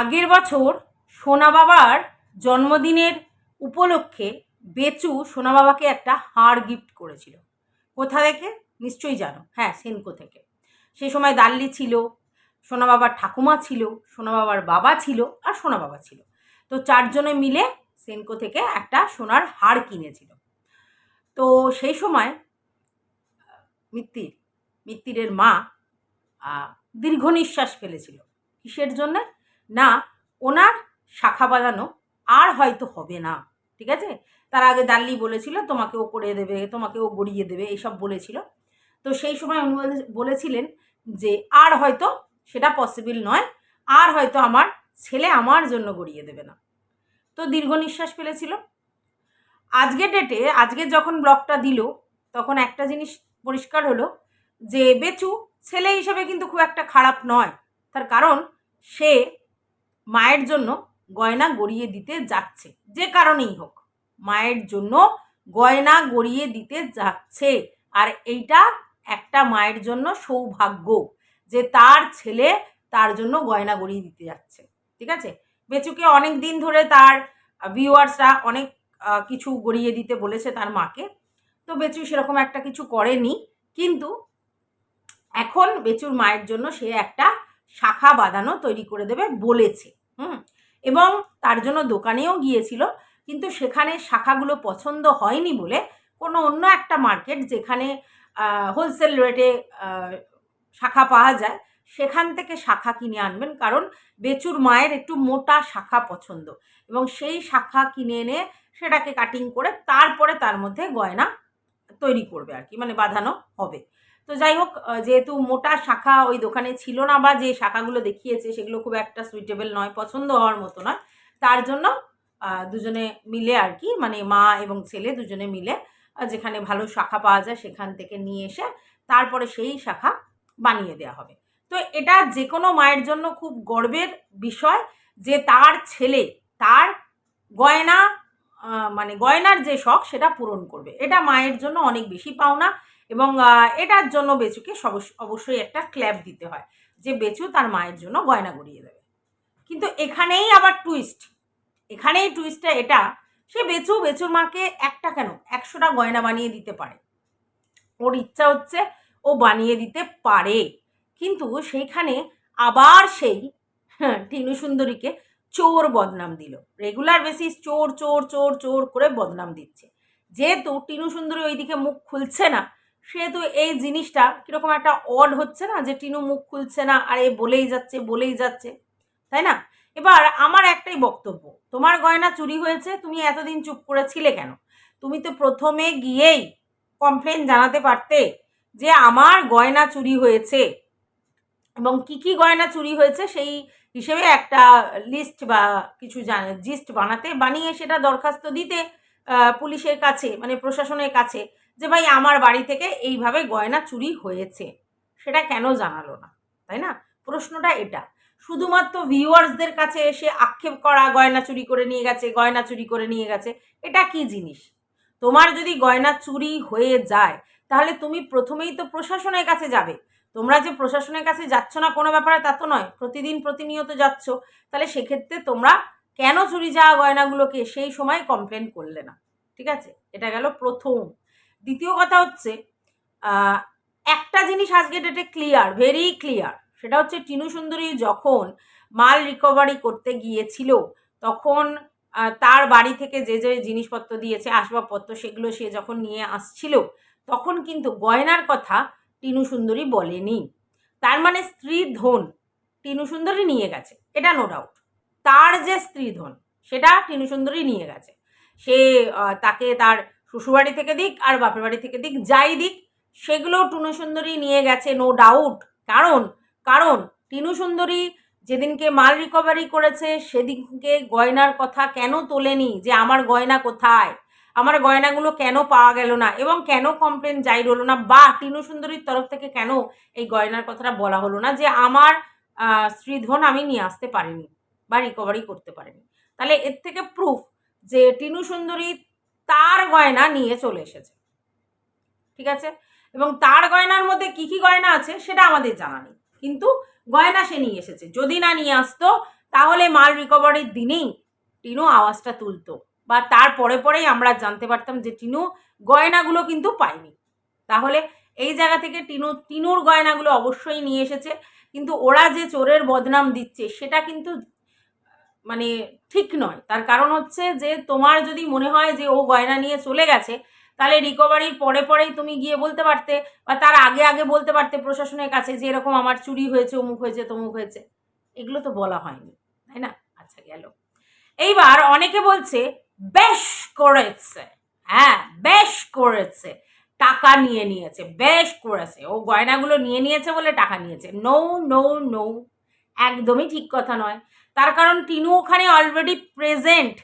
আগের বছর সোনা বাবার জন্মদিনের উপলক্ষে বেচু সোনা বাবাকে একটা হার গিফট করেছিল। কোথা থেকে? নিশ্চয়ই জানো। হ্যাঁ সেনকো থেকে। সেই সময় দাল্লি ছিল, সোনা বাবার ঠাকুমা ছিল, সোনা বাবার বাবা ছিল আর সোনা বাবা ছিল। তো চারজনে মিলে সেনকো থেকে একটা সোনার হার কিনেছিল। তো সেই সময়, মিত্তির, মিত্তিরের মা দীর্ঘ নিঃশ্বাস ফেলেছিল। কিসের জন্যে? না, ওনার শাখা বাঁধানো আর হয়তো হবে না। ঠিক আছে? তার আগে দাল্লি বলেছিল, তোমাকে ও করে দেবে, তোমাকে ও গড়িয়ে দেবে এইসব বলেছিল। তো সেই সময় উনি বলেছিলেন যে, আর হয়তো সেটা পসিবল নয়, আর হয়তো আমার ছেলে আমার জন্য গড়িয়ে দেবে না। তো দীর্ঘ নিঃশ্বাস ফেলেছিল। আজকের ডেটে আজকে যখন ব্লগটা দিল, তখন একটা জিনিস পরিষ্কার হলো যে, বেচু ছেলে হিসেবে কিন্তু খুব একটা খারাপ নয়। তার কারণ সে মায়ের জন্য গয়না গড়িয়ে দিতে যাচ্ছে, যে কারণেই হোক। মায়ের জন্য গয়না গড়িয়ে দিতে যাচ্ছে, আর এইটা একটা মায়ের জন্য সৌভাগ্য যে তার ছেলে তার জন্য গয়না গড়িয়ে দিতে যাচ্ছে, ঠিক আছে? বেচুকে অনেক দিন ধরে তার ভিউয়ার্সরা অনেক কিছু গড়িয়ে দিতে বলেছে তার মাকে। তো বেচু সেরকম একটা কিছু করেনি, কিন্তু এখন বেচুর মায়ের জন্য সে একটা শাখা বাঁধানো তৈরি করে দেবে বলেছে, হুম? এবং তার জন্য দোকানেও গিয়েছিল, কিন্তু সেখানে শাখাগুলো পছন্দ হয়নি বলে কোনো অন্য একটা মার্কেট যেখানে হোলসেল রেটে শাখা পাওয়া যায়, সেখান থেকে শাখা কিনে আনবেন, কারণ বেচুর মায়ের একটু মোটা শাখা পছন্দ। এবং সেই শাখা কিনে এনে সেটাকে কাটিং করে তারপরে তার মধ্যে গয়না তৈরি করবে আর কি মানে বাঁধানো হবে। তো যাই হোক যেহেতু মোটা শাখা ওই দোকানে ছিল না বা যে শাখাগুলো দেখিয়েছে সেগুলো খুব একটা সুইটেবল নয়, পছন্দ হওয়ার মতো নয়, তার জন্য দুজনে মিলে আর কি মানে মা এবং ছেলে দুজনে মিলে যেখানে ভালো শাখা পাওয়া যায় সেখান থেকে নিয়ে এসে তারপরে সেই শাখা বানিয়ে দেওয়া হবে। তো এটা যে কোনো মায়ের জন্য খুব গর্বের বিষয় যে তার ছেলে, তার গয়না মানে গয়নার যে শখ সেটা পূরণ করবে। এটা মায়ের জন্য অনেক বেশি পাওনা এবং এটার জন্য বেচুকে অবশ্যই একটা ক্ল্যাপ দিতে হয় যে বেচু তার মায়ের জন্য গয়না গড়িয়ে দেবে। কিন্তু এখানেই আবার টুইস্ট এখানেই টুইস্টটা এটা সে বেচু বেচুর মাকে একটা কেন? একশোটা গয়না বানিয়ে দিতে পারে। ওর ইচ্ছা হচ্ছে ও বানিয়ে দিতে পারে। কিন্তু সেইখানে আবার সেই হ্যাঁ, টিনু সুন্দরীকে চোর বদনাম দিল। রেগুলার বেসিস চোর চোর চোর চোর করে বদনাম দিচ্ছে। যেহেতু টিনু সুন্দরী ওইদিকে মুখ খুলছে না সেহেতু এই জিনিসটা কীরকম একটা অড হচ্ছে না যে টিনু মুখ খুলছে না, আর এ বলেই যাচ্ছে বলেই যাচ্ছে, তাই না? এবার আমার একটাই বক্তব্য, তোমার গয়না চুরি হয়েছে, তুমি এতদিন চুপ করেছিলে কেন? তুমি তো প্রথমে গিয়েই কমপ্লেন জানাতে পারতে যে আমার গয়না চুরি হয়েছে এবং কি কি গয়না চুরি হয়েছে সেই হিসেবে একটা লিস্ট বা কিছু জিস্ট বানাতে, বানিয়ে সেটা দরখাস্ত দিতে পুলিশের কাছে মানে প্রশাসনের কাছে যে ভাই আমার বাড়ি থেকে এইভাবে গয়না চুরি হয়েছে। সেটা কেন জানালো না? তাই না? প্রশ্নটা এটা। শুধুমাত্র ভিউয়ার্সদের কাছে এসে আক্ষেপ করা, গয়না চুরি করে নিয়ে গেছে, গয়না চুরি করে নিয়ে গেছে, এটা কি জিনিস? তোমার যদি গয়না চুরি হয়ে যায়, তাহলে তুমি প্রথমেই তো প্রশাসনের কাছে যাবে। তোমরা যে প্রশাসনের কাছে যাচ্ছ না কোনো ব্যাপারে তা তো নয়। প্রতিদিন প্রতিনিয়ত যাচ্ছ। তাহলে সেক্ষেত্রে তোমরা কেন চুরি যাওয়া গয়নাগুলোকে সেই সময় কমপ্লেন করলে না? ঠিক আছে? এটা গেল প্রথম দ্বিতীয় কথা হচ্ছে একটা জিনিস আজকে ডেটে ক্লিয়ার ভেরি ক্লিয়ার সেটা হচ্ছে টিনু সুন্দরী যখন মাল রিকভারি করতে গিয়েছিল, তখন তার বাড়ি থেকে যে যে জিনিসপত্র দিয়েছে, আসবাবপত্র, সেগুলো সে যখন নিয়ে আসছিল, তখন কিন্তু গয়নার কথা টিনু সুন্দরী বলেনি। তার মানে স্ত্রী ধন টিনু সুন্দরী নিয়ে গেছে, এটা নো ডাউট তার যে স্ত্রী ধন, সেটা টিনু সুন্দরী নিয়ে গেছে। সে তাকে তার শ্বশুরবাড়ি থেকে দিক আর বাপের বাড়ি থেকে দিক, যাই দিক, সেগুলো টুনু সুন্দরী নিয়ে গেছে নো ডাউট কারণ কারণ, টিনু সুন্দরী যেদিনকে মাল রিকভারি করেছে, সেদিনকে গয়নার কথা কেন তোলেনি যে আমার গয়না কোথায়? আমার গয়নাগুলো কেন পাওয়া গেল না? এবং কেন কমপ্লেন যাই হলো না? বা টিনু সুন্দরীর তরফ থেকে কেন এই গয়নার কথাটা বলা হলো না যে আমার স্ত্রীধন আমি নিয়ে আসতে পারিনি বা রিকভারি করতে পারিনি? তাহলে এর থেকে প্রুফ যে টিনু সুন্দরী তার গয়না নিয়ে চলে এসেছে। ঠিক আছে? এবং তার গয়নার মধ্যে কি কি গয়না আছে সেটা আমাদের জানা নেই। কিন্তু গয়না সে নিয়ে এসেছে। যদি না নিয়ে আসতো, তাহলে মাল রিকভারির দিনেই টিনু আওয়াজটা তুলতো বা তার পরে পরেই আমরা জানতে পারতাম যে টিনু গয়নাগুলো কিন্তু পায়নি। তাহলে এই জায়গা থেকে টিনু, টিনুর গয়নাগুলো অবশ্যই নিয়ে এসেছে। কিন্তু ওরা যে চোরের বদনাম দিচ্ছে, সেটা কিন্তু মানে ঠিক নয়। তার কারণ হচ্ছে যে, তোমার যদি মনে হয় যে, ও গয়না নিয়ে চলে গেছে, তাহলে রিকভারির পরে পরেই তুমি গিয়ে বলতে পারতে বা তার আগে আগে বলতে পারতে প্রশাসনের কাছে যে, এরকম আমার চুরি হয়েছে, অমুক হয়েছে, তমুক হয়েছে। এগুলো তো বলা হয়নি, তাই না? আচ্ছা গেল। এইবার অনেকে বলছে, বেশ করেছে। হ্যাঁ বেশ করেছে। টাকা নিয়ে নিয়েছে, বেশ করেছে। ও গয়নাগুলো নিয়ে নিয়েছে বলে টাকা নিয়েছে। নো নো নো একদমই ঠিক কথা নয়। তার কারণ টিনু ওখানে অলরেডি প্রেজেন্ট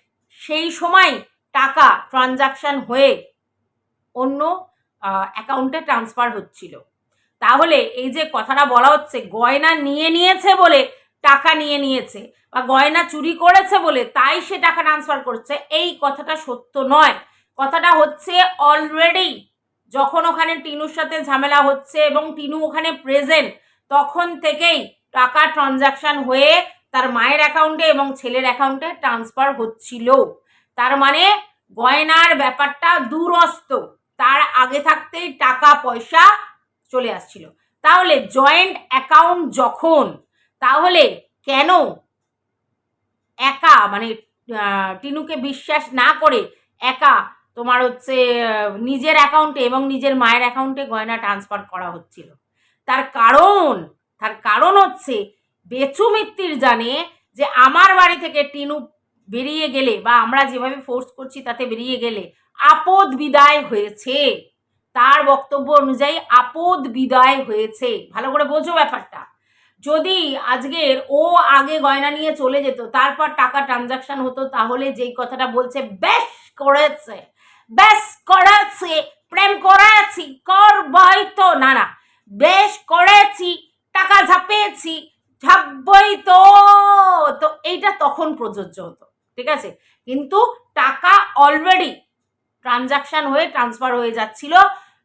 সেই সময় টাকা ট্রানজাকশন হয়ে অন্য অ্যাকাউন্টে ট্রান্সফার হচ্ছিল। তাহলে এই যে কথাটা বলা হচ্ছে, গয়না নিয়ে নিয়েছে বলে টাকা নিয়ে নিয়েছে বা গয়না চুরি করেছে বলে তাই সে টাকা ট্রান্সফার করছে, এই কথাটা সত্য নয়। কথাটা হচ্ছে অলরেডি যখন ওখানে টিনুর সাথে ঝামেলা হচ্ছে এবং টিনু ওখানে প্রেজেন্ট তখন থেকেই টাকা ট্রানজাকশন হয়ে তার মায়ের অ্যাকাউন্টে এবং ছেলের অ্যাকাউন্টে ট্রান্সফার হচ্ছিল। তার মানে গয়নার ব্যাপারটা দূরস্ত। তার আগে থাকতেই টাকা পয়সা চলে আসছিল। তাহলে জয়েন্ট অ্যাকাউন্ট যখন, তাহলে কেন একা মানে টিনুকে বিশ্বাস না করে একা তোমার হচ্ছে নিজের অ্যাকাউন্টে এবং নিজের মায়ের অ্যাকাউন্টে গয়না ট্রান্সফার করা হচ্ছিল? তার কারণ তার কারণ হচ্ছে বেচু মিত্তির জানে যে আমার বাড়ি থেকে টিনু বেরিয়ে গেলে বা আমরা যেভাবে ফোর্স করছি তাতে বেরিয়ে গেলে আপদ বিদায় হয়েছে। তার বক্তব্য অনুযায়ী আপদ বিদায় হয়েছে। ভালো করে বোঝো ব্যাপারটা। যদি আজকের ও আগে গয়না নিয়ে চলে যেত, তারপর টাকা ট্রানজাকশন হতো, তাহলে যেই কথাটা বলছে, বেশ করেছে বেশ করেছে, প্রেম করেছি, করবই তো। না না, বেশ করেছি, টাকা ঝাপিয়েছি ঝাপবই তো। তো এইটা তখন প্রযোজ্য হতো, ঠিক আছে? কিন্তু টাকা অলরেডি ট্রানজাকশন হয়ে ট্রান্সফার হয়ে যাচ্ছিল,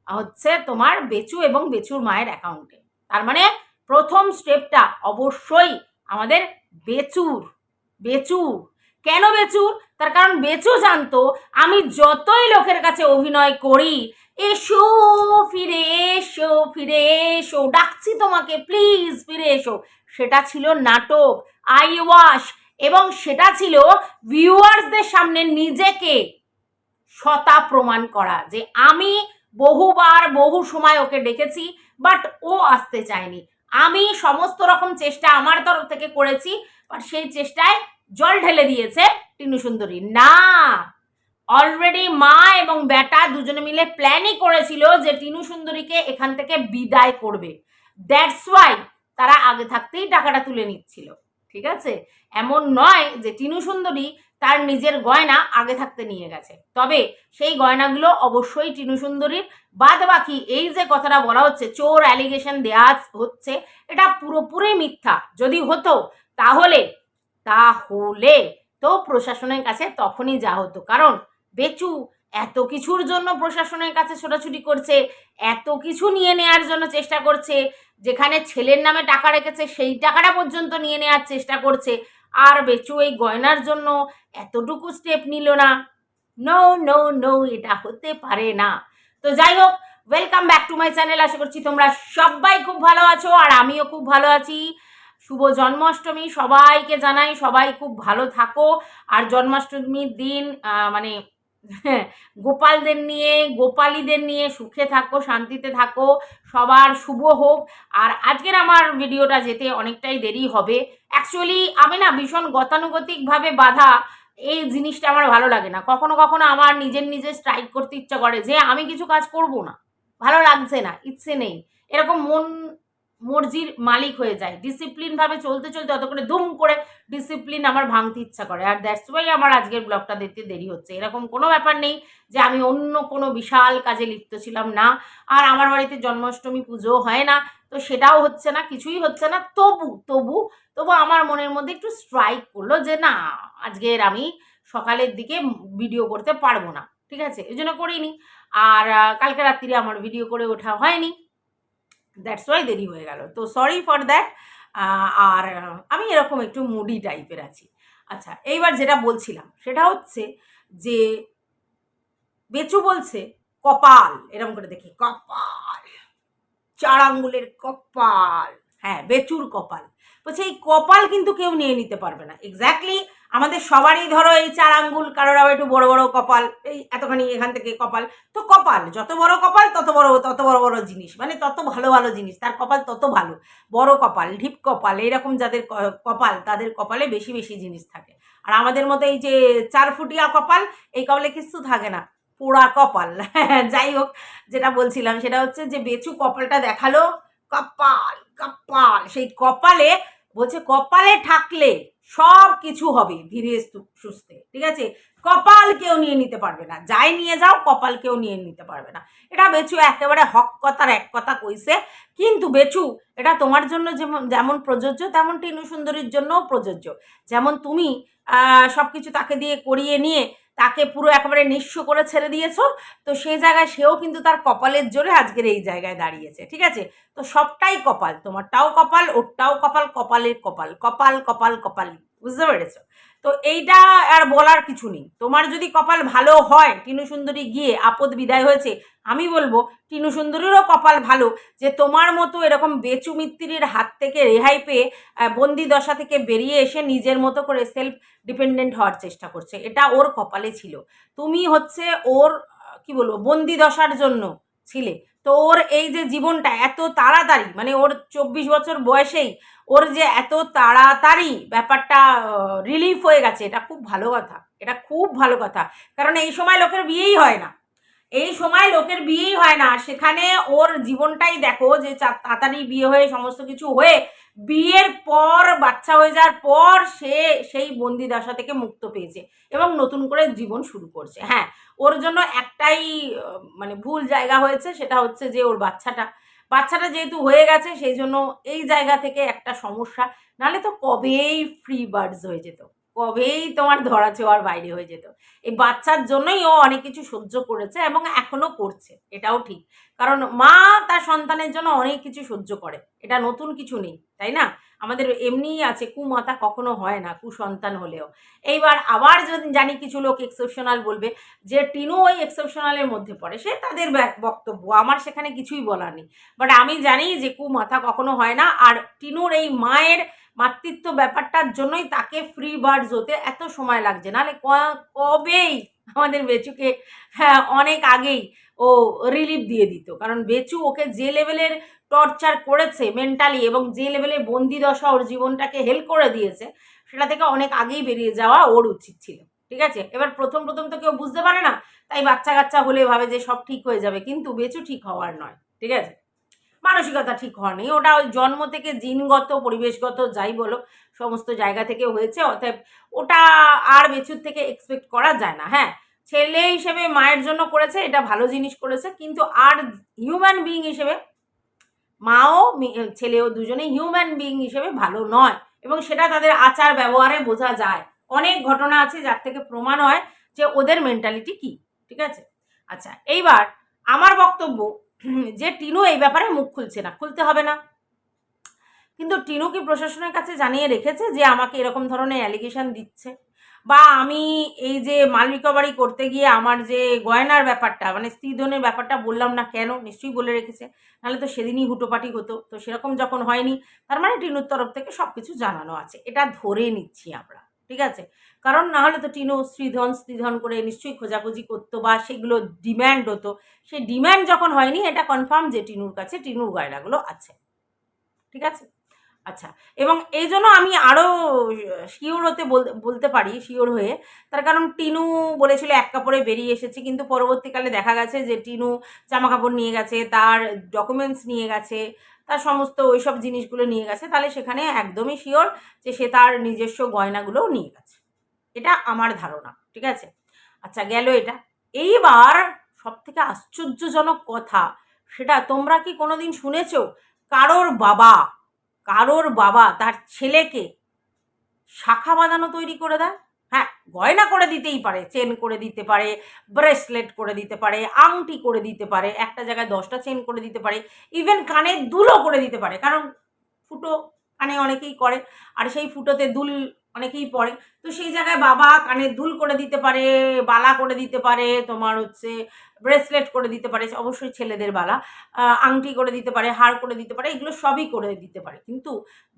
হচ্ছে তোমার বেচু এবং বেচুর মায়ের অ্যাকাউন্টে তার মানে প্রথম স্টেপটা অবশ্যই আমাদের বেচুর বেচুর। কেন বেচুর? তার কারণ বেচু জানতো, আমি যতই লোকের কাছে অভিনয় করি, এসো, ফিরে এসো ফিরে এসো, ডাকছি তোমাকে প্লিজ ফিরে এসো। সেটা ছিল নাটক, আই ওয়াশ, এবং সেটা ছিল ভিউয়ার্সদের সামনে নিজেকে সতা প্রমাণ করা যে আমি বহুবার, বহু সময় ওকে ডেকেছি বাট ও আসতে চায়নি। আমি সমস্ত রকম চেষ্টা আমার তরফ থেকে করেছি বাট সেই চেষ্টায় জল ঢেলে দিয়েছে টিনু সুন্দরী। না অলরেডি মা এবং বেটা দুজনে মিলে প্ল্যানই করেছিল যে টিনু সুন্দরীকে এখান থেকে বিদায় করবে। দ্যাটস ওয়াই তারা আগে থাকতেই টাকাটা তুলে নিচ্ছিল, ঠিক আছে? এমন নয় যে টিনু সুন্দরী তার নিজের গয়না আগে থাকতে নিয়ে গেছে। তবে সেই গয়নাগুলো অবশ্যই টিনু সুন্দরীর। বাদ বাকি এই যে কথাটা বলা হচ্ছে, চোর অ্যালিগেশন দেওয়া হচ্ছে, এটা পুরোপুরি মিথ্যা। যদি হতো, তাহলে তাহলে তো প্রশাসনের কাছে তখনই যা হতো। কারণ বেচু এত কিছুর জন্য প্রশাসনের কাছে ছোটাছুটি করছে, এত কিছু নিয়ে নেওয়ার জন্য চেষ্টা করছে, যেখানে ছেলের নামে টাকা রেখেছে সেই টাকাটা পর্যন্ত নিয়ে নেওয়ার চেষ্টা করছে। আর বেচু এই গয়নার জন্য এতটুকু স্টেপ নিল না। নো নো নো এটা হতে পারে না। তো যাই হোক welcome back to my channel আশা করছি তোমরা সবাই খুব ভালো আছো, আর আমিও খুব ভালো আছি। শুভ জন্মাষ্টমী সবাইকে জানাই, সবাই খুব ভালো থাকো। আর জন্মাষ্টমীর দিন মানে গোপালদের নিয়ে, গোপালীদের নিয়ে সুখে থাকো, শান্তিতে থাকো, সবার শুভ হোক। আর আজকের আমার ভিডিওটা যেতে অনেকটাই দেরি হবে। অ্যাকচুয়ালি আমি না ভীষণ গতানুগতিকভাবে বাধা এই জিনিসটা আমার ভালো লাগে না। কখনো কখনো আমার নিজের নিজে স্ট্রাইক করতে ইচ্ছা করে যে, আমি কিছু কাজ করব না। ভালো লাগছে না, ইচ্ছে নেই। এরকম মন মর্জির মালিক হয়ে যায়। ডিসিপ্লিন ভাবে চলতে চলতে অত করে ধুম করে ডিসিপ্লিন আমার ভাঙতে ইচ্ছা করে। আর দ্যাটস ওয়াই আমার আজকের ব্লগটা দেখতে দেরি হচ্ছে। এরকম কোনো ব্যাপার নেই যে আমি অন্য কোনো বিশাল কাজে লিপ্ত ছিলাম না। আর আমার বাড়িতে জন্মাষ্টমী পুজো হয় না। তো সেটাও হচ্ছে না, কিছুই হচ্ছে না। তবু তবু তবু আমার মনের মধ্যে একটু স্ট্রাইক করল যে না, আজকের আমি সকালের দিকে ভিডিও করতে পারব না। ঠিক আছে? এই জন্য করিনি। আর কালকে রাত্রিরে আমার ভিডিও করে ওঠা হয়নি। দ্যাটস ওয়াই দেরি হয়ে গেল। তো সরি ফর দ্যাট আর, আমি এরকম একটু মুডি টাইপের আছি। আচ্ছা এইবার যেটা বলছিলাম, সেটা হচ্ছে যে, বেচু বলছে, কপাল, এরকম করে দেখি, কপাল, চার আঙ্গুলের কপাল হ্যাঁ বেচুর কপাল। বলছে, এই কপাল কিন্তু কেউ নিয়ে নিতে পারবে না। এক্স্যাক্টলি আমাদের সবারই ধরো এই চার আঙ্গুল, কারোর আবার একটু বড় বড় কপাল, এই এতখানি এখান থেকে কপাল। তো কপাল, যত বড় কপাল, তত বড় তত বড় বড় জিনিস। মানে তত ভালো ভালো জিনিস, তার কপাল তত ভালো। বড় কপাল, ঢিপ কপাল, এইরকম যাদের কপাল, তাদের কপালে বেশি বেশি জিনিস থাকে। আর আমাদের মতো এই যে চার ফুটিয়া কপাল, এই কপালে কিছু থাকে না। পোড়া কপাল। যাই হোক, যেটা বলছিলাম, সেটা হচ্ছে যে বেচু কপালটা দেখাল, কপাল কপাল। সেই কপালে, বলছে কপালে থাকলে সব কিছু হবে ধীরে সুস্থে, ঠিক আছে? কপাল কেউ নিয়ে নিতে পারবে না। যাই নিয়ে যাও, কপাল কেউ নিয়ে নিতে পারবে না। এটা বেচু একেবারে হক কথার এক কথা কইছে। কিন্তু বেচু, এটা তোমার জন্য যেমন যেমন প্রযোজ্য তেমন টিনু সুন্দরীর জন্যও প্রযোজ্য। যেমন তুমি সব কিছু তাকে দিয়ে করিয়ে নিয়ে তাকে পুরো একেবারে নিঃস্ব করে ছেড়ে দিয়েছ। তো সেই জায়গায় সেও কিন্তু তার কপালের জোরে আজকের এই জায়গায় দাঁড়িয়েছে, ঠিক আছে? তো সবটাই কপাল, তোমারটাও কপাল, ওরটাও কপাল, কপালের কপাল কপাল কপাল কপাল বুঝতে পেরেছ? তো এইটা আর বলার কিছু নেই। তোমার যদি কপাল ভালো হয়, টিনু সুন্দরী গিয়ে আপদ বিদায় হয়েছে, আমি বলব টিনু সুন্দরীরও কপাল ভালো যে তোমার মতো এরকম বেচু মিত্তিরির হাত থেকে রেহাই পেয়ে বন্দি দশা থেকে বেরিয়ে এসে নিজের মতো করে সেলফ ডিপেন্ডেন্ট হওয়ার চেষ্টা করছে। এটা ওর কপালে ছিল। তুমি হচ্ছে ওর কি বলব, বন্দি দশার জন্য ছিলে। তো ওর এই যে জীবনটা এত তাড়াতাড়ি মানে ওর চব্বিশ বছর বয়সেই ওর যে এত তাড়াতাড়ি ব্যাপারটা রিলিফ হয়ে গেছে, এটা খুব ভালো কথা। এটা খুব ভালো কথা। কারণ এই সময় লোকের বিয়েই হয় না। এই সময় লোকের বিয়েই হয় না। সেখানে ওর জীবনটাই দেখো যে তাড়াতাড়ি বিয়ে হয়ে সমস্ত কিছু হয়ে, বিয়ের পর, বাচ্চা হয়ে যাওয়ার পর সে সেই বন্দি দশা থেকে মুক্ত পেয়েছে এবং নতুন করে জীবন শুরু করছে। হ্যাঁ ওর জন্য একটাই মানে ভুল জায়গা হয়েছে, সেটা হচ্ছে যে ওর বাচ্চাটা বাচ্চাটা যেহেতু হয়ে গেছে, সেই জন্য এই জায়গা থেকে একটা সমস্যা। নালে তো কবেই ফ্রি বার্ডস হয়ে যেত। কবেই তোমার ধরা ছোঁয়ার বাইরে হয়ে যেত। এই বাচ্চার জন্যই ও অনেক কিছু সহ্য করেছে এবং এখনও করছে। এটাও ঠিক। কারণ মা তার সন্তানের জন্য অনেক কিছু সহ্য করে। এটা নতুন কিছু নেই, তাই না? আমাদের এমনিই আছে, কুমাতা কখনো হয় না, কুসন্তান হলেও। এইবার আবার যদি জানি কিছু লোক এক্সেপশনাল বলবে, যে টিনু ওই এক্সেপশনালের মধ্যে পড়ে, সে তাদের ব্য- বক্তব্য, আমার সেখানে কিছুই বলার নেই। বাট আমি জানি যে কুমাথা কখনো হয় না, আর টিনুর এই মায়ের মাতৃত্ব ব্যাপারটার জন্যই তাকে ফ্রি বার্ডস হতে এত সময় লাগছে। নাহলে কবেই আমাদের বেচুকে হ্যাঁ অনেক আগেই ও রিলিফ দিয়ে দিত। কারণ বেচু ওকে যে লেভেলের টর্চার করেছে মেন্টালি এবং যে লেভেলে বন্দি দশা ওর জীবনটাকে হেল্প করে দিয়েছে, সেটা থেকে অনেক আগেই বেরিয়ে যাওয়া ওর উচিত ছিল। ঠিক আছে? এবার প্রথম প্রথম তো কেউ বুঝতে পারে না, তাই বাচ্চা কাচ্চা হলে ভাবে যে সব ঠিক হয়ে যাবে, কিন্তু বেচু ঠিক হওয়ার নয়। ঠিক আছে? মানসিকতা ঠিক হওয়ার নেই। ওটা ওই জন্ম থেকে জিনগত, পরিবেশগত যাই বলো, সমস্ত জায়গা থেকে হয়েছে, অতএব ওটা আর বেচুর থেকে এক্সপেক্ট করা যায় না। হ্যাঁ ছেলে হিসেবে মায়ের জন্য করেছে, এটা ভালো জিনিস করেছে, কিন্তু আর হিউম্যান বিইং হিসেবে মাও ছেলেও দুজনেই হিউম্যান বিইং হিসেবে ভালো নয় এবং সেটা তাদের আচার ব্যবহারে বোঝা যায়। অনেক ঘটনা আছে যার থেকে প্রমাণ হয় যে ওদের মেন্টালিটি কি, ঠিক আছে? আচ্ছা এইবার আমার বক্তব্য, যে টিনু এই ব্যাপারে মুখ খুলছে না, খুলতে হবে না। কিন্তু টিনু কি প্রশাসনের কাছে জানিয়ে রেখেছে যে আমাকে এরকম ধরনের অ্যালিগেশন দিচ্ছে? বা আমি এই যে মাল রিকভারি করতে গিয়ে আমার যে গয়নার ব্যাপারটা মানে স্ত্রীধনের ব্যাপারটা বললাম না কেন, নিশ্চয়ই বলে রেখেছে। নাহলে তো সেদিনই হুটোপাটি হতো। তো সেরকম যখন হয়নি, তার মানে টিনুর তরফ থেকে সব কিছু জানানো আছে। এটা ধরে নিচ্ছি আমরা, ঠিক আছে? কারণ না হলে তো টিনু স্ত্রীধন স্ত্রীধন করে নিশ্চয়ই খোঁজাখুঁজি করতো বা সেগুলো ডিম্যান্ড হতো। সেই ডিম্যান্ড যখন হয়নি, এটা কনফার্ম যে টিনুর কাছে টিনুর গয়নাগুলো আছে। ঠিক আছে? আচ্ছা এবং এই জন্য আমি আরও শিওর হতে বলতে পারি, শিওর হয়ে। তার কারণ টিনু বলেছিল এক কাপড়ে বেরিয়ে এসেছে, কিন্তু পরবর্তীকালে দেখা গেছে যে টিনু জামা কাপড় নিয়ে গেছে, তার ডকুমেন্টস নিয়ে গেছে, তার সমস্ত ওই সব জিনিসগুলো নিয়ে গেছে, তাহলে সেখানে একদমই শিওর যে সে তার নিজস্ব গয়নাগুলোও নিয়ে গেছে। এটা আমার ধারণা, ঠিক আছে? আচ্ছা গেল এটা। এইবার সব থেকে আশ্চর্যজনক কথা, সেটা তোমরা কি কোনোদিন শুনেছো? কারোর বাবা কারোর বাবা তার ছেলেকে শাখা বাঁধানো তৈরি করে দেয়? হ্যাঁ গয়না করে দিতেই পারে চেন করে দিতে পারে ব্রেসলেট করে দিতে পারে, আংটি করে দিতে পারে, একটা জায়গায় দশটা চেন করে দিতে পারে ইভেন কানে দুলও করে দিতে পারে। কারণ ফুটো কানে অনেকেই করে, আর সেই ফুটোতে দুল অনেকেই পরে। তো সেই জায়গায় বাবা কানে দুল করে দিতে পারে, বালা করে দিতে পারে, তোমার হচ্ছে ব্রেসলেট করে দিতে পারে, অবশ্যই ছেলেদের বালা আংটি করে দিতে পারে, হার করে দিতে পারে, এগুলো সবই করে দিতে পারে। কিন্তু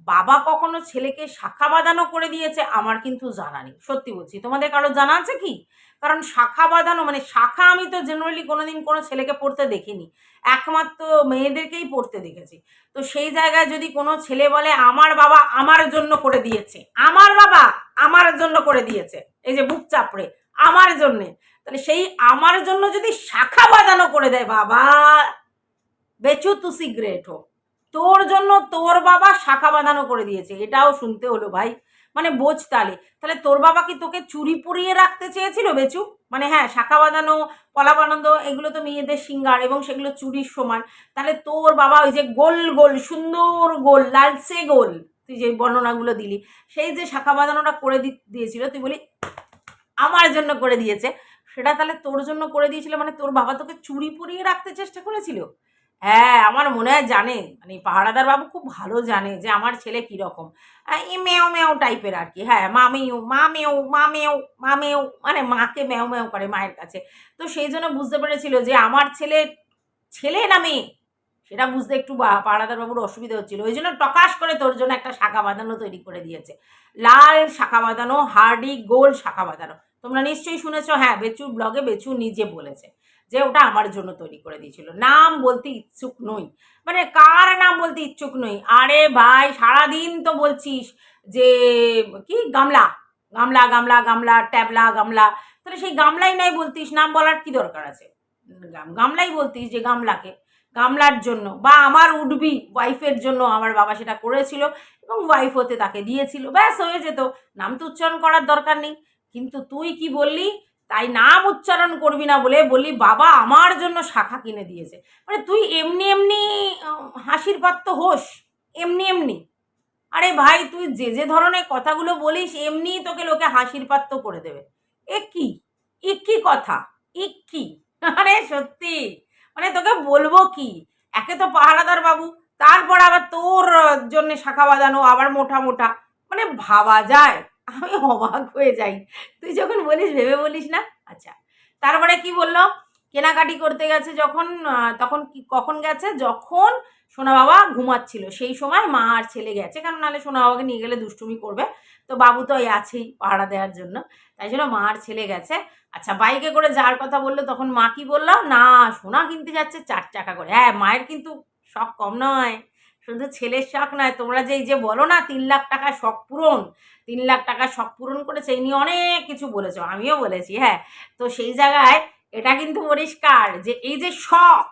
বাবা কখনো ছেলেকে শাখা বাঁধানো করে দিয়েছে আমার কিন্তু জানা নেই, সত্যি বলছি। তোমাদের কারও জানা আছে কি? কারণ শাখা বাঁধানো মানে শাখা আমি তো জেনারেলি কোনোদিন কোনো ছেলেকে পড়তে দেখিনি, একমাত্র মেয়েদেরকেই পড়তে দেখেছি। তো সেই জায়গায় যদি কোনো ছেলে বলে, আমার বাবা আমার জন্য করে দিয়েছে, আমার বাবা আমার জন্য করে দিয়েছে। এই যে বুক চাপড়ে, আমার জন্যে। তাহলে সেই আমার জন্য যদি শাখা বাঁধানো করে দেয় বাবা, বেচু তুসি গ্রেট হো তোর জন্য তোর বাবা শাখা বাঁধানো করে দিয়েছে, এটাও শুনতে হলো ভাই। মানে বোঝ তালে। তাহলে তোর বাবা কি তোকে চুরি পরিয়ে রাখতে চেয়েছিল বেচু? মানে হ্যাঁ শাখা বাঁধানো পলাবানন্দ এগুলো তো মেয়েদের সিঙ্গার এবং সেগুলো চুরির সমান। তাহলে তোর বাবা ওই যে গোল গোল, সুন্দর গোল লালসে গোল, তুই যে বর্ণনাগুলো দিলি, সেই যে শাখা বাঁধানোটা করে দিয়েছিল, তুই বলি, আমার জন্য করে দিয়েছে। সেটা তাহলে তোর জন্য করে দিয়েছিল মানে তোর বাবা তোকে চুরি পরিয়ে রাখতে চেষ্টা করেছিল? হ্যাঁ আমার মনে হয় জানে। মানে পাহারাদার বাবু খুব ভালো জানে যে আমার ছেলে কীরকম। এই মেও মেও টাইপের আর কি। হ্যাঁ মামেও মামেও মামেও মামেও মানে মাকে মেও মেও করে মায়ের কাছে। তো সেই জন্য বুঝতে পেরেছিল যে আমার ছেলে ছেলে না মেয়ে। সেটা বুঝতে একটু পাহারাদার বাবুর অসুবিধা হচ্ছিল। ওই জন্য টকাশ করে তোর জন্য একটা শাখা বাঁধানো তৈরি করে দিয়েছে। লাল শাখা বাঁধানো, হার্ডি, গোল শাখা বাঁধানো। তোমরা নিশ্চয়ই শুনেছো হ্যাঁ বেচুর ব্লগে বেচু নিজে বলেছে যে ওটা আমার জন্য তৈরি করে দিয়েছিল। নাম বলতে ইচ্ছুক নই। মানে কার নাম বলতে ইচ্ছুক নই? আরে ভাই, সারাদিন তো বলছিস যে, কি? গামলা। গামলা গামলা গামলা, ট্যাবলা, গামলা। তাহলে সেই গামলাই নাই বলতিস? নাম বলার কি দরকার আছে? গাম- গামলাই বলতিস যে গামলাকে। গামলার জন্য বা আমার উঠবি ওয়াইফের জন্য আমার বাবা সেটা করেছিল এবং ওয়াইফ হতে তাকে দিয়েছিল। ব্যাস, হয়ে যেত। নাম তো উচ্চারণ করার দরকার নেই। কিন্তু তুই কি বললি? তাই নাম উচ্চারণ করবি না বলে বললি, বাবা আমার জন্য শাখা কিনে দিয়েছে। মানে তুই এমনি এমনি হাসির পাত্র হোস, এমনি এমনি। আরে ভাই, তুই যে যে ধরনের কথাগুলো বলিস এমনি তোকে লোকে হাসির পাত্র করে দেবে। এ কি? এ কি কথা? এ কি? আরে সত্যি? মানে তোকে বলব কি? একে তো পাহারাদার বাবু, তারপর আবার তোর জন্য শাখা বাঁধানো আবার মোটা মোটা। মানে ভাবা যায়। আমি অবাক হয়ে যাই। তুই যখন বলিস, ভেবে বলিস না? আচ্ছা। তারপরে কি বলল? কেনাকাটি করতে গেছে যখন তখন কি, কখন গেছে? যখন সোনা বাবা ঘুমাচ্ছিল। সেই সময় মা আর ছেলে গেছে। কারণ নাহলে সোনা বাবাকে নিয়ে গেলে দুষ্টুমি করবে? তো বাবু তো আছেই পাহারা দেওয়ার জন্য। তাই জন্য মা আর ছেলে গেছে। আচ্ছা বাইকে করে যাওয়ার কথা বলল, তখন মা কি বলল? না, সোনা কিনতে যাচ্ছে চার চাকা করে। হ্যাঁ মায়ের কিন্তু শখ কম নয়। শুধু ছেলের শখ নয়, তোমরা যে এই যে বলো না, তিন লাখ টাকা শখ পূরণ, তিন লাখ টাকা শখ পূরণ করেছে, এই নিয়ে অনেক কিছু বলেছ, আমিও বলেছি হ্যাঁ। তো সেই জায়গায় এটা কিন্তু পরিষ্কার যে এই যে শখ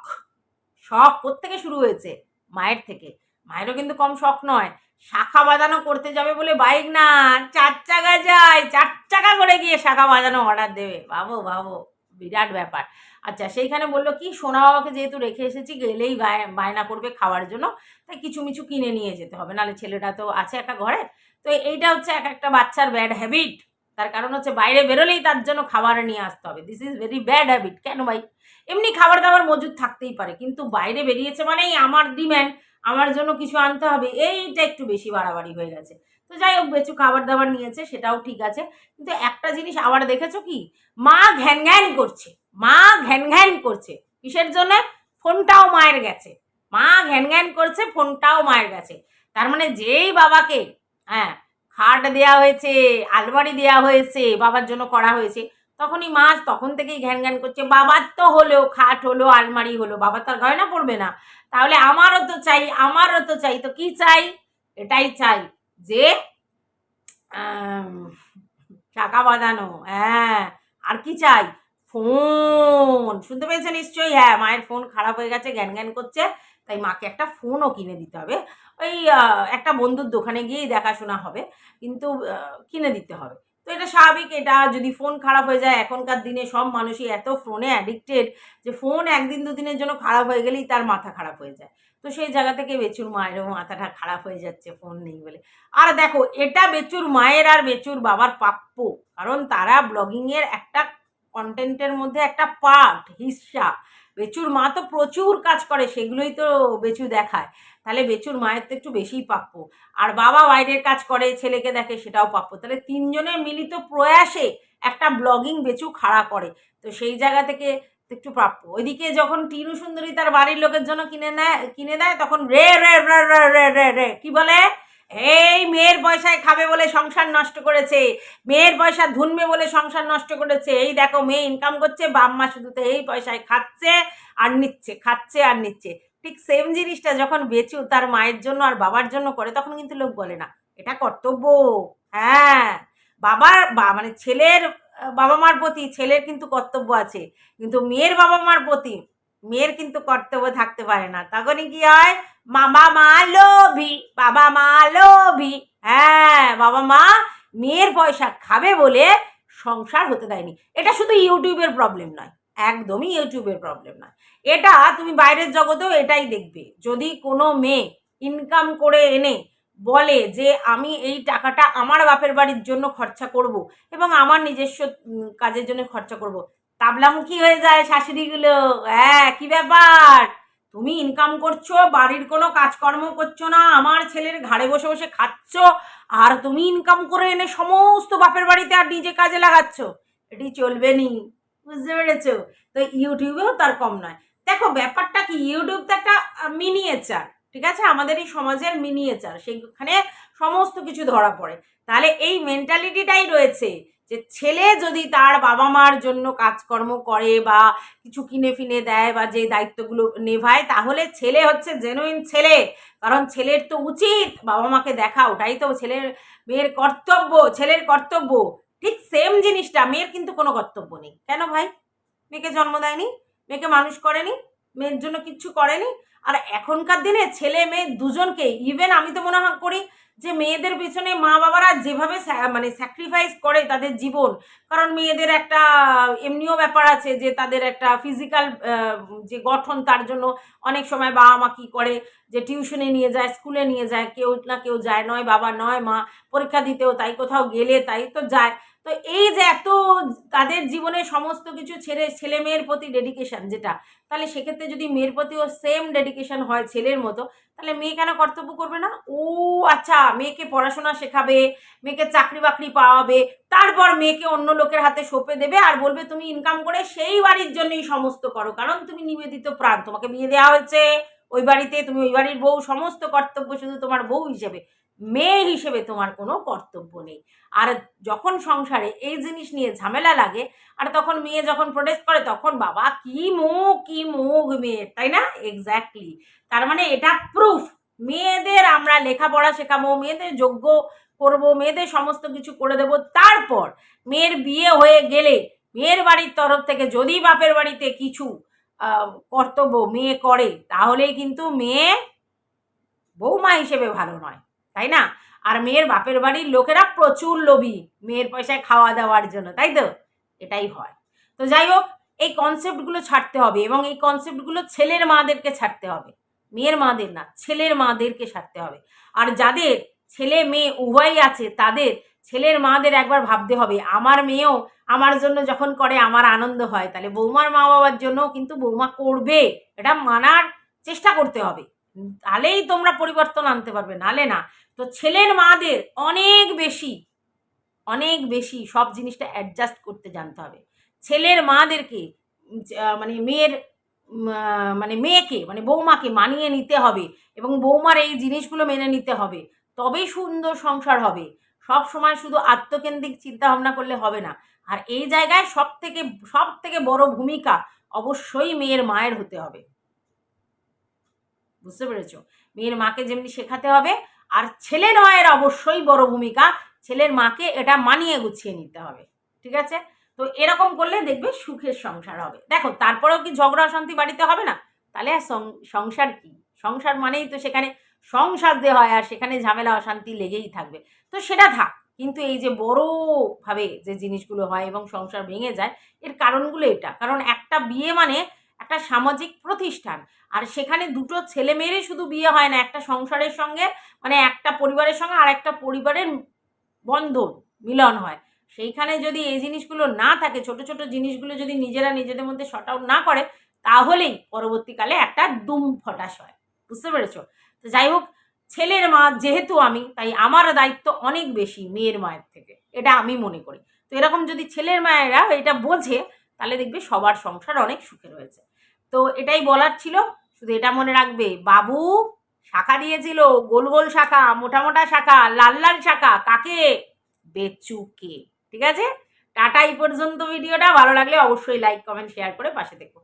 শখ কোত্থেকে শুরু হয়েছে? মায়ের থেকে। মায়েরও কিন্তু কম শখ নয়। শাখা বাঁধানো করতে যাবে বলে বাইক না, চার চাকা যায়, চার চাকা করে গিয়ে শাখা বাজানো অর্ডার দেবে। ভাবো ভাবো, বিরাট ব্যাপার। আচ্ছা সেইখানে বলল, কি সোনা বাবাকে যেহেতু রেখে এসেছি, গেলেই বায়- বায়না করবে খাওয়ার জন্য, তাই কিছু মিছু কিনে নিয়ে যেতে হবে। নাহলে ছেলেটা তো আছে একটা ঘরে। তো এইটা হচ্ছে এক একটা বাচ্চার ব্যাড হ্যাবিট তার কারণ হচ্ছে বাইরে বেরোলেই তার জন্য খাবার নিয়ে আসতে হবে। This is very bad habit কেন ভাই? এমনি খাবার দাবার মজুদ থাকতেই পারে, কিন্তু বাইরে বেরিয়েছে মানেই আমার ডিম্যান্ড আমার জন্য কিছু আনতে হবে, এইটা একটু বেশি বাড়াবাড়ি হয়ে গেছে। তো যাই হোক, বেচু খাবার দাবার নিয়েছে, সেটাও ঠিক আছে। কিন্তু একটা জিনিস আবার দেখেছ কি? মা ঘ্যান ঘ্যান করছে। মা ঘ্যান ঘ্যান করছে। কিসের জন্য? ফোনটাও মায়ের গেছে। মা ঘ্যান ঘ্যান করছে, ফোনটাও মায়ের গেছে। তার মানে যেই বাবাকে হ্যাঁ খাট দেয়া হয়েছে, আলমারি দেয়া হয়েছে, বাবার জন্য করা হয়েছে, তখনই মা তখন থেকেই ঘ্যান ঘ্যান করছে, বাবার তো হলো, খাট হলো, আলমারি হলো বাবা তার গয়না পড়বে না। তাহলে আমারও তো চাই, আমারও তো চাই, তো কি চাই? এটাই চাই যে টাকা বাঁধানো হ্যাঁ আর কি চাই? ফোন। শুনতে পেয়েছে নিশ্চয়ই? হ্যাঁ মায়ের ফোন খারাপ হয়ে গেছে জ্ঞান জ্ঞান করছে। তাই মাকে একটা ফোনও কিনে দিতে হবে। ওই একটা বন্ধুর দোকানে গিয়েই দেখাশোনা হবে। কিন্তু কিনে দিতে হবে। তো এটা স্বাভাবিক। এটা যদি ফোন খারাপ হয়ে যায়, এখনকার দিনে সব মানুষই এত ফোনে অ্যাডিক্টেড যে ফোন একদিন দুদিনের জন্য খারাপ হয়ে গেলেই তার মাথা খারাপ হয়ে যায়। তো সেই জায়গা থেকে বেচুর মায়েরও মাথাটা খারাপ হয়ে যাচ্ছে, ফোন নেই বলে। আর দেখো, এটা বেচুর মায়ের আর বেচুর বাবার প্রাপ্য। কারণ তারা ব্লগিংয়ের একটা কন্টেন্টের মধ্যে একটা পার্ট হিস্সা। বেচুর মা তো প্রচুর কাজ করে, সেগুলোই তো বেচু দেখায়। তাহলে বেচুর মায়ের তো একটু বেশিই প্রাপ্য আর বাবা বাইরের কাজ করে, ছেলেকে দেখে সেটাও প্রাপ্য তাহলে তিনজনের মিলিত প্রয়াসে একটা ব্লগিং বেচু খাড়া করে। তো সেই জায়গা থেকে একটু প্রাপ্য ওইদিকে যখন টিনু সুন্দরী তার বাড়ির লোকের জন্য কিনে নেয়, কিনে দেয়, তখন রে রে রে রে রে রে রে, কি বলে? এই মেয়ের পয়সায় খাবে বলে সংসার নষ্ট করেছে। মেয়ের পয়সা ধুনবে বলে সংসার নষ্ট করেছে। এই দেখো মেয়ে ইনকাম করছে বাম্মা শুধু তো এই পয়সায় খাচ্ছে আর নিচ্ছে, খাচ্ছে আর নিচ্ছে। ঠিক সেম জিনিসটা যখন বেচু তার মায়ের জন্য আর বাবার জন্য করে, তখন কিন্তু লোক বলে না। এটা কর্তব্য। হ্যাঁ বাবার বা মানে ছেলের, বাবা মার প্রতি ছেলের কিন্তু কর্তব্য আছে। কিন্তু মেয়ের বাবা মার প্রতি মেয়ের কিন্তু কর্তব্য থাকতে পারে না। তখনই কি হয়? মামা মা লোভী, বাবা মা লোভী। হ্যাঁ বাবা মা মেয়ের পয়সা খাবে বলে সংসার হতে দেয়নি। এটা শুধু ইউটিউবের প্রবলেম নয়, একদমই ইউটিউবের প্রবলেম নয়। এটা তুমি বাইরের জগতেও এটাই দেখবে। যদি কোনো মেয়ে ইনকাম করে এনে বলে যে, আমি এই টাকাটা আমার বাপের বাড়ির জন্য খরচা করব এবং আমার নিজস্ব কাজের জন্য খরচা করব। তাবলামুখী হয়ে যায় শাশুড়িগুলো। হ্যাঁ কি ব্যাপার? তুমি ইনকাম করছ, বাড়ির কোনো কাজকর্ম করছ না, আমার ছেলের ঘাড়ে বসে বসে খাচ্ছ, আর তুমি ইনকাম করে এনে সমস্ত বাপের বাড়িতে আর নিজে কাজে লাগাচ্ছ। এটি চলবে নি। বুঝতে পেরেছ? তো ইউটিউবেও তার কম নয়। দেখো, ব্যাপারটা কি? ইউটিউব তো একটা মিনিয়েচার ঠিক আছে? আমাদের এই সমাজের মিনিয়েচার সেইখানে সমস্ত কিছু ধরা পড়ে। তাহলে এই মেন্টালিটিটাই রয়েছে। যে ছেলে যদি তার বাবা মার জন্য কাজকর্ম করে বা কিছু কিনে ফিনে দেয় বা যে দায়িত্বগুলো নেভায়, তাহলে ছেলে হচ্ছে জেনুইন ছেলে। কারণ ছেলের তো উচিত বাবা মাকে দেখা, ওটাই তো ছেলের মেয়ের কর্তব্য, ছেলের কর্তব্য। ঠিক সেম জিনিসটা, মেয়ের কিন্তু কোনো কর্তব্য নেই। কেন ভাই? মেয়েকে জন্ম দেয়নি, মেয়েকে মানুষ করেনি, মেয়ের জন্য কিচ্ছু করেনি। আর এখনকার দিনে ছেলে মেয়ে দুজনকে ইভেন আমি তো মনে হয় করি যে মেয়েদের পিছনে মা বাবারা যেভাবে মানে স্যাক্রিফাইস করে তাদের জীবন, কারণ মেয়েদের একটা, এমনিও ব্যাপার আছে যে তাদের একটা ফিজিক্যাল যে গঠন তার জন্য অনেক সময় বাবা মা কী করে, যে টিউশনে নিয়ে যায় স্কুলে নিয়ে যায়, কেউ না কেউ যায়, নয় বাবা, নয় মা, পরীক্ষা দিতেও তাই, কোথাও গেলে তাই তো যায়। তো এই যে এত তাদের জীবনে সমস্ত কিছু ছেড়ে ছেলে মেয়ের প্রতি ডেডিকেশন যেটা, তাহলে সেক্ষেত্রে যদি মেয়ের প্রতিও সেম ডেডিকেশন হয় ছেলের মতো, তাহলে মেয়ে কেন কর্তব্য করবে না? ও আচ্ছা মেয়েকে পড়াশোনা শেখাবে, মেয়েকে চাকরি বাকরি পাওয়াবে, তারপর মেয়েকে অন্য লোকের হাতে সঁপে দেবে আর বলবে, তুমি ইনকাম করে সেই বাড়ির জন্যই সমস্ত করো, কারণ তুমি নিবেদিত প্রাণ, তোমাকে বিয়ে দেওয়া হয়েছে, ওই বাড়িতে তুমি ওই বাড়ির বউ, সমস্ত কর্তব্য শুধু তোমার বউ হিসেবে। মেয়ে হিসেবে তোমার কোনো কর্তব্য নেই। আর যখন সংসারে এই জিনিস নিয়ে ঝামেলা লাগে, আর তখন মেয়ে যখন প্রোটেস্ট করে, তখন বাবা কি মুখ কি মুখ মেয়ের, তাই না? এক্স্যাক্টলি তার মানে এটা প্রুফ মেয়েদের আমরা লেখাপড়া শেখাবো, মেয়েদের যোগ্য করব, মেয়েদের সমস্ত কিছু করে দেব। তারপর মেয়ের বিয়ে হয়ে গেলে, মেয়ের বাড়ির তরফ থেকে যদি বাপের বাড়িতে কিছু কর্তব্য মেয়ে করে, তাহলেই কিন্তু মেয়ে বৌমা হিসেবে ভালো নয়। তাই না? আর মেয়ের বাপের বাড়ির লোকেরা প্রচুর লোভী মেয়ের পয়সায় খাওয়া দাওয়ার জন্য, তাই তো? এটাই হয়। তো যাই হোক, এই কনসেপ্টগুলো ছাড়তে হবে এবং এই কনসেপ্টগুলো ছেলের মাদেরকে ছাড়তে হবে। মেয়ের মাদের না, ছেলের মাদেরকে ছাড়তে হবে। আর যাদের ছেলে মেয়ে উভয়ই আছে, তাদের ছেলের মাদের একবার ভাবতে হবে, আমার মেয়েও আমার জন্য যখন করে আমার আনন্দ হয়, তাহলে বৌমার মা বাবার জন্য কিন্তু বৌমা করবে। এটা মানার চেষ্টা করতে হবে। তাহলেই তোমরা পরিবর্তন আনতে পারবে নালে না। তো ছেলের মাদের অনেক বেশি অনেক বেশি সব জিনিসটা অ্যাডজাস্ট করতে জানতে হবে। ছেলের মাদেরকে মানে মেয়ের মানে মেয়েকে মানে বৌমাকে মানিয়ে নিতে হবে এবং বৌমার এই জিনিসগুলো মেনে নিতে হবে। তবেই সুন্দর সংসার হবে। সব সময় শুধু আত্মকেন্দ্রিক চিন্তা ভাবনা করলে হবে না। আর এই জায়গায় সব থেকে সব থেকে বড় ভূমিকা অবশ্যই মেয়ের মায়ের হতে হবে। বুঝতে পেরেছ? মেয়ের মাকে যেমনি শেখাতে হবে আর ছেলের মায়ের অবশ্যই বড় ভূমিকা। ছেলের মাকে এটা মানিয়ে গুছিয়ে নিতে হবে, ঠিক আছে? তো এরকম করলে দেখবে সুখের সংসার হবে। দেখো, তারপরেও কি ঝগড়া অশান্তি বাড়িতে হবে না? তাহলে আর সংসার কি? সংসার মানেই তো সেখানে সংসার দিয়ে হয়, আর সেখানে ঝামেলা, অশান্তি লেগেই থাকবে। তো সেটা থাক, কিন্তু এই যে বড়োভাবে যে জিনিসগুলো হয় এবং সংসার ভেঙে যায়, এর কারণগুলো এটা। কারণ একটা বিয়ে মানে একটা সামাজিক প্রতিষ্ঠান। আর সেখানে দুটো ছেলে মেয়েরই শুধু বিয়ে হয় না, একটা সংসারের সঙ্গে মানে একটা পরিবারের সঙ্গে আর একটা পরিবারের বন্ধন, মিলন হয়। সেইখানে যদি এই জিনিসগুলো না থাকে, ছোট ছোট জিনিসগুলো যদি নিজেরা নিজেদের মধ্যে শর্ট আউট না করে, তাহলেই পরবর্তীকালে একটা দুম ফটাস হয়। বুঝতে পেরেছ? তো যাই হোক, ছেলের মা যেহেতু আমি, তাই আমার দায়িত্ব অনেক বেশি মেয়ের মায়ের থেকে। এটা আমি মনে করি। তো এরকম যদি ছেলের মায়েরা এটা বোঝে, তাহলে দেখবে সবার সংসার অনেক সুখে রয়েছে। তো এটাই বলার ছিল। শুধু এটা মনে রাখবে, বাবু শাখা দিয়েছিল, গোল গোল শাখা, মোটা মোটা শাখা, লাল লাল শাখা, কাকে? বেচুকে। ঠিক আছে? টাটা, এই পর্যন্ত ভিডিওটা। ভালো লাগলে অবশ্যই লাইক কমেন্ট শেয়ার করে পাশে দেখো